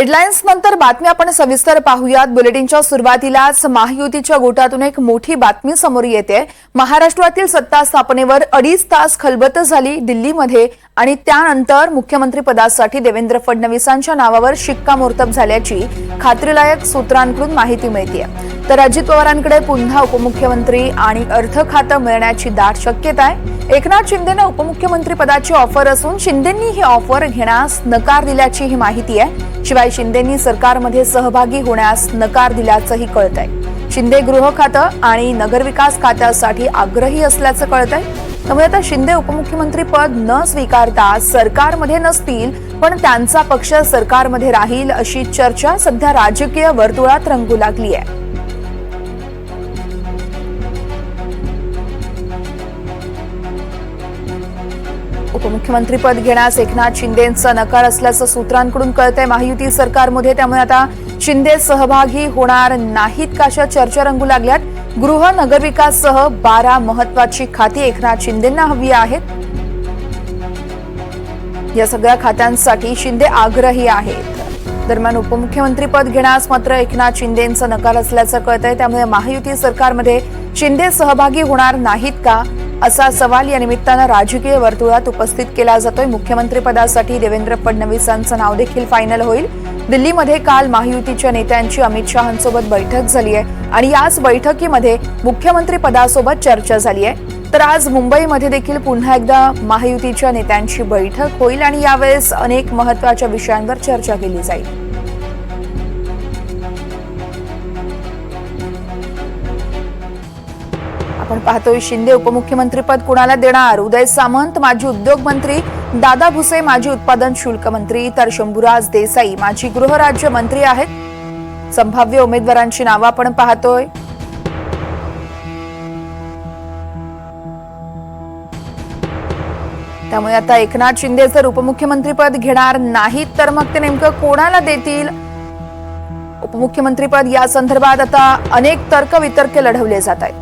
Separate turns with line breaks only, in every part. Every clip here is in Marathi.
हेडलाईन्स नंतर बातमी आपण सविस्तर पाहूयात. बुलेटिनच्या सुरुवातीलाच महायुतीच्या गोटातून एक मोठी बातमी समोर येते. महाराष्ट्रातील सत्ता स्थापनेवर अडीच तास खलबत झाली दिल्लीमध्ये आणि त्यानंतर मुख्यमंत्री पदासाठी देवेंद्र फडणवीसांच्या नावावर शिक्कामोर्तब झाल्याची खात्रीलायक सूत्रांकडून माहिती मिळते तर अजित पवारांकडे पुन्हा उपमुख्यमंत्री आणि अर्थ खातं मिळण्याची दाट शक्यता आहे. एकनाथ शिंदेना उपमुख्यमंत्री पदाची ऑफर असून शिंदेंनी ही ऑफर घेण्यास नकार दिल्याची ही माहिती आहे. शिवाय शिंदेंनी सरकारमध्ये सहभागी होण्यास नकार दिल्याचंही कळत आहे शिंदे गृह खातं आणि नगरविकास खात्यासाठी आग्रही असल्याचं कळत आहे त्यामुळे आता शिंदे उपमुख्यमंत्री पद न स्वीकारता सरकारमध्ये नसतील पण त्यांचा पक्ष सरकारमध्ये राहील अशी चर्चा सध्या राजकीय वर्तुळात रंगू लागली आहे. उपमुख्यमंत्रीपद घेण्यास एकनाथ शिंदेचा नकार असल्याचं सूत्रांकडून कळतंय. महायुती सरकारमध्ये त्यामुळे आता शिंदे सहभागी होणार नाहीत का अशा चर्चा रंगू लागल्यात. गृह नगरविकाससह बारा महत्वाची खाती एकनाथ शिंदेंना हवी आहेत. या सगळ्या खात्यांसाठी शिंदे आग्रही आहेत. दरम्यान उपमुख्यमंत्रीपद घेण्यास मात्र एकनाथ शिंदेचा नकार असल्याचं कळतंय. त्यामुळे महायुती सरकारमध्ये शिंदे सहभागी होणार नाहीत का? असा सवाल या निमित्तानं राजकीय वर्तुळात उपस्थित केला जातोय. मुख्यमंत्रीपदासाठी देवेंद्र फडणवीसांचं नाव देखील फायनल होईल. दिल्लीमध्ये काल महायुतीच्या नेत्यांची अमित शहांसोबत बैठक झाली आहे आणि याच बैठकीमध्ये मुख्यमंत्री पदासोबत चर्चा झाली आहे. तर आज मुंबईमध्ये देखील पुन्हा एकदा महायुतीच्या नेत्यांची बैठक होईल आणि यावेळेस अनेक महत्त्वाच्या विषयांवर चर्चा केली जाईल. आपण पाहतोय शिंदे उपमुख्यमंत्रीपद कुणाला देणार? उदय सामंत माजी उद्योग मंत्री दादा भुसे माजी उत्पादन शुल्क मंत्री तर शंभूराज देसाई माजी गृहराज्य मंत्री आहेत. संभाव्य उमेदवारांची नावं आपण पाहतोय. त्यामुळे आता एकनाथ शिंदे जर उपमुख्यमंत्रीपद घेणार नाहीत तर मग ते नेमकं कोणाला देतील? उपमुख्यमंत्रीपद या संदर्भात आता अनेक तर्क वितर्क लढवले जात आहेत.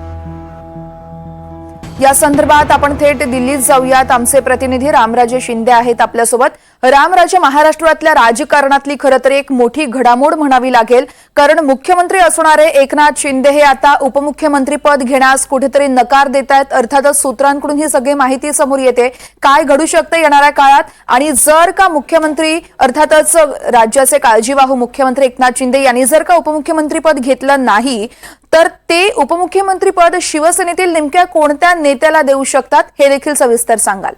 या संदर्भात आपण थेट दिल्लीत जाऊयात. आमचे प्रतिनिधी रामराजे शिंदे आहेत आपल्यासोबत. रामराजे महाराष्ट्रातल्या राजकारणातली खरं तर एक मोठी घडामोड म्हणावी लागेल. कारण मुख्यमंत्री असणारे एकनाथ शिंदे हे आता उपमुख्यमंत्री पद घेण्यास कुठेतरी नकार देत आहेत अर्थातच सूत्रांकडून ही सगळी माहिती समोर येते. काय घडू शकतं येणाऱ्या काळात? आणि जर का मुख्यमंत्री अर्थातच राज्याचे काळजीवाहू मुख्यमंत्री एकनाथ शिंदे यांनी जर का उपमुख्यमंत्री पद घेतलं नाही तर ते उपमुख्यमंत्री पद शिवसेनेतील नेमक्या कोणत्या नेत्याला देऊ शकतात हे देखील सविस्तर सांगाल.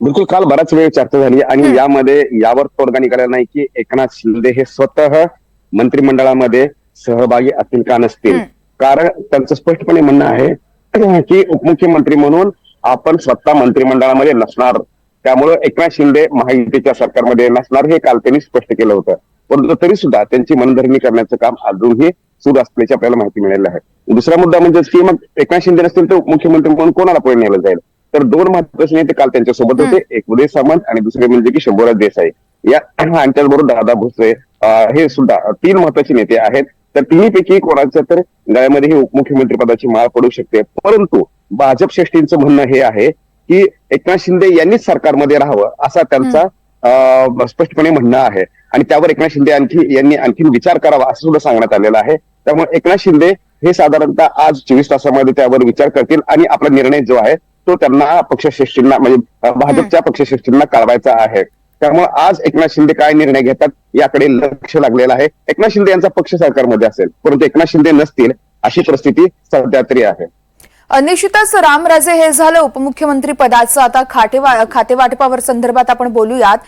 बिलकुल काल बराच वेळ चर्चा झाली आणि यामध्ये यावर तोडगा निघाला नाही की एकनाथ शिंदे हे स्वतः मंत्रिमंडळामध्ये सहभागी असतील का नसतील. कारण त्यांचं स्पष्टपणे म्हणणं आहे की उपमुख्यमंत्री म्हणून आपण स्वतः मंत्रिमंडळामध्ये नसणार. त्यामुळे एकनाथ शिंदे महायुतीच्या सरकारमध्ये नसणार हे काल त्यांनी स्पष्ट केलं होतं. परंतु तरी सुद्धा त्यांची मनधरणी करण्याचं काम अजूनही सुरू असल्याची आपल्याला माहिती मिळाली आहे. दुसरा मुद्दा म्हणजे की मग एकनाथ शिंदे नसतील तर उपमुख्यमंत्री म्हणून कोणाला पुढे नेलं जाईल? तर दोन महत्त्वाचे नेते काल त्यांच्यासोबत होते एक उदय सामंत आणि दुसरे म्हणजे की शंभूराज देसाई. या आणि त्याचबरोबर दादा भुसे अं, हे सुद्धा तीन महत्त्वाचे नेते आहेत. तर तिन्हीपैकी कोणाच्या तर गळ्यामध्ये ही उपमुख्यमंत्री पदाची माळ पडू शकते. परंतु भाजप श्रेष्ठींचं म्हणणं हे आहे की एकनाथ शिंदे यांनीच सरकारमध्ये राहावं असा त्यांचा स्पष्टपणे म्हणणं आहे. आणि त्यावर एकनाथ शिंदे आणखी यांनी आणखी विचार करावा असं सुद्धा सांगण्यात आलेलं आहे. त्यामुळे एकनाथ शिंदे हे साधारणतः आज चोवीस तासामध्ये त्यावर विचार करतील आणि आपला निर्णय जो आहे तो त्यांना पक्षश्रेष्ठींना म्हणजे भाजपच्या पक्षश्रेष्ठींना कळवायचा आहे. त्यामुळे आज एकनाथ शिंदे काय निर्णय घेतात याकडे लक्ष लागलेलं आहे. एकनाथ शिंदे यांचा पक्ष सरकारमध्ये असेल परंतु एकनाथ शिंदे नसतील अशी परिस्थिती सध्या तरी आहे.
निश्चितच रामराजे हे झालं उपमुख्यमंत्री पदाचं. आता खातेवा खातेवाटपावर संदर्भात आपण बोलूयात.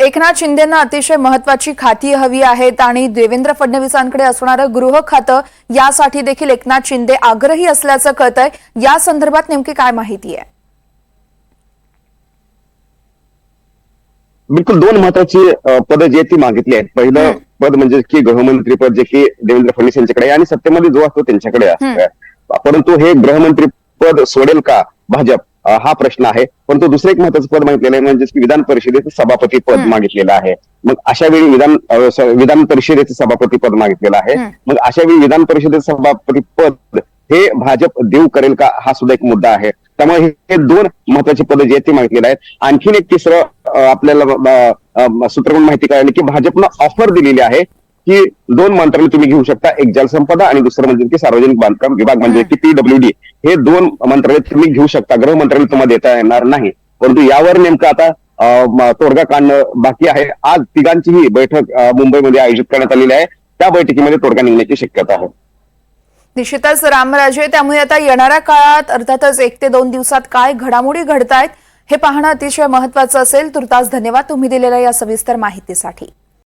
एकनाथ शिंदेना अतिशय महत्वाची खाती हवी आहेत आणि देवेंद्र फडणवीसांकडे असणारं गृह खातं यासाठी देखील एकनाथ शिंदे आग्रही असल्याचं कळत आहे या संदर्भात नेमकी काय माहिती आहे?
बिलकुल दोन महत्वाची पदं जे ती मागितली आहेत. पहिलं पद म्हणजे की गृहमंत्री पद जे की देवेंद्र फडणवीस यांच्याकडे आणि सत्तेमध्ये जो असतो त्यांच्याकडे असतं परंतु हे गृहमंत्री पद सोडेल का भाजप? हा प्रश्न आहे. परंतु दुसरं एक महत्वाचं पद मागितलेलं आहे म्हणजे की विधान परिषदेचं सभापती पद मागितलेलं आहे. मग अशा वेळी विधान विधान परिषदेचं सभापती पद मागितलेलं आहे. मग अशा वेळी विधान परिषदेचं सभापती पद हे भाजप देऊ करेल का? हा सुद्धा एक मुद्दा आहे. त्यामुळे हे दोन महत्वाची पदं जे आहेत ते मागितलेले आहेत. आणखीन एक तिसरं आपल्याला सूत्राकडून माहिती कळाली की भाजपनं ऑफर दिलेली आहे. की दोन मंत्रालय तुम्ही घेऊ शकता. एक जलसंपदा आणि दुसरं म्हणजे की सार्वजनिक बांधकाम विभाग म्हणजे की पीडब्ल्यूडी हे दोन मंत्रालय तुम्ही घेऊ शकता. गृह मंत्रालय तुम्हाला देता येणार नाही. परंतु यावर नेमकं आता तोडगा काढणं बाकी आहे. आज तिघांचीही बैठक मुंबईमध्ये आयोजित करण्यात आलेली आहे. त्या बैठकीमध्ये तोडगा निघण्याची शक्यता आहे.
निश्चितच रामराजे त्यामुळे आता येणाऱ्या काळात अर्थातच एक ते दोन दिवसात काय घडामोडी घडतायत हे पाहणं अतिशय महत्वाचं असेल. तुर्तास धन्यवाद तुम्ही दिलेल्या या सविस्तर माहितीसाठी.